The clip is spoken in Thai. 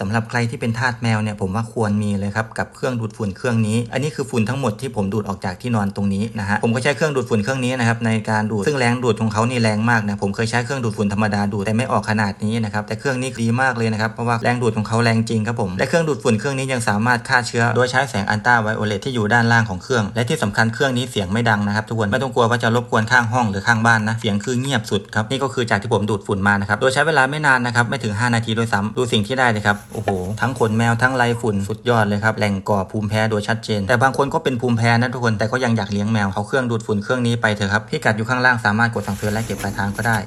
สำหรับใครที่เป็นทาสแมวเนี่ยผมว่าควรมีเลยครับกับเครื่องดูดฝุ่นเครื่องนี้ อันนี้คือฝุ่นทั้งหมดที่ผมดูดออกจากที่นอนตรงนี้นะฮะผมก็ใช้เครื่องดูดฝุ่นเครื่องนี้นะครับในการดูดซึ่งแรงดูดของเขานี่แรงมากนะผมเคยใช้เครื่องดูดฝุ่นธรรมดาดูดแต่ไม่ออกขนาดนี้นะครับแต่เครื่องนี้ดีมากเลยนะครับเพราะว่าแรงดูดของเขาแรงจริงครับผมและเครื่องดูดฝุ่นเครื่องนี้ยังสามารถฆ่าเชื้อ โดยใช้แสงอัลตราไวโอเลตที่อยู่ด้านล่างของเครื่อง และที่สำคัญเครื่องนี้เสียงไม่ดังนะครับทุกคนไม่ต้องกลัวว่าจะรบกวนข้างห้องหรือข้างบ้านนะเสียงคือเงียบสุดครับนี่ก็คือจากที่ผมดูดฝุ่นมานะครับโดยใช้เวลาไม่นานนะครับไม่ถึง 5 นาทีด้วยซ้ำดูสิ่งที่ได้เลยครับโอ้โห ทั้งขนแมวทั้งไรฝุ่นสุดยอดเลยครับแหล่งก่อภูมิแพ้โดยชัดเจน แต่บางคนก็เป็นภูมิแพ้นะทุกคนแต่ก็ยังอยากเลี้ยงแมวเอาเครื่องดูดฝุ่นเครื่องนี้ไปเถอะครับพิกัดอยู่ข้างล่างสามารถกดสั่งซื้อและเก็บปลายทางก็ได้